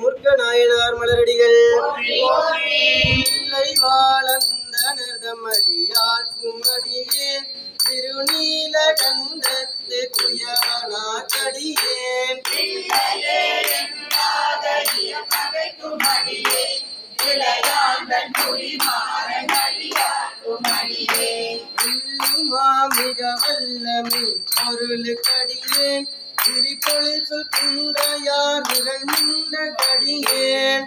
மூர்க்க நாயனார் மலரடிகள் வாழந்தனர் தம்மடியார்க்கும் அடியேன் திருநீல கண்டத்து குயவனா கடியேன் மிக வல்லமை பொருளுக்கடியேன். திரிபொழில் சொல் குன்றையார் விரல் நின்ற கடியேன்.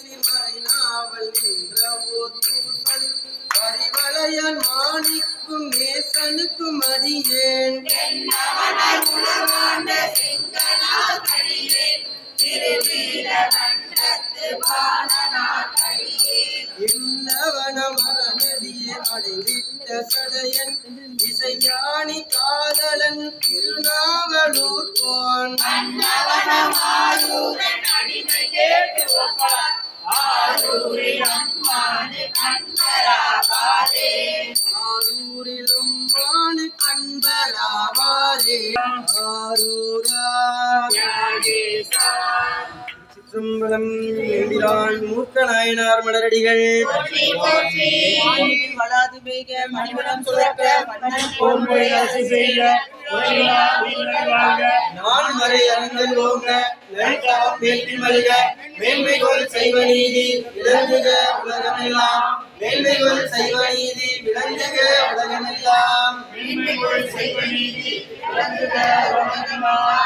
சிமறை நாவல் நின்ற ஓர் பூசல் பரிவளையன் மாணிக்கும் நேசனுக்கும் அடியேன். இன்னவனம் அரணடியே அடைவிட்ட சடையன் இசைஞானி காதலன் திருநாவலூர் போன். ஆரூரிலும் மானு கண்பராவாரே ஆரூரா சிற்றம்பலம் எம்பிரான் மூர்க்க நாயனார் மலரடிகள். வளாது பெய்க மணிவனம் சுரக்க மன்னன் போன்முறை அரசு செய்க. நான் மறை அரங்கல் ஓங்க நெருக்காம் வேள்வி மல்க மேன்மைகோல் செய்வ நீதி விளங்குக உலகமெல்லாம். மேன்மைகோல் செய்வ நீதி விளங்குக உலகமெல்லாம். மேன்மைகொள் செய்வ நீதி விளங்குக உலகமெல்லாம்.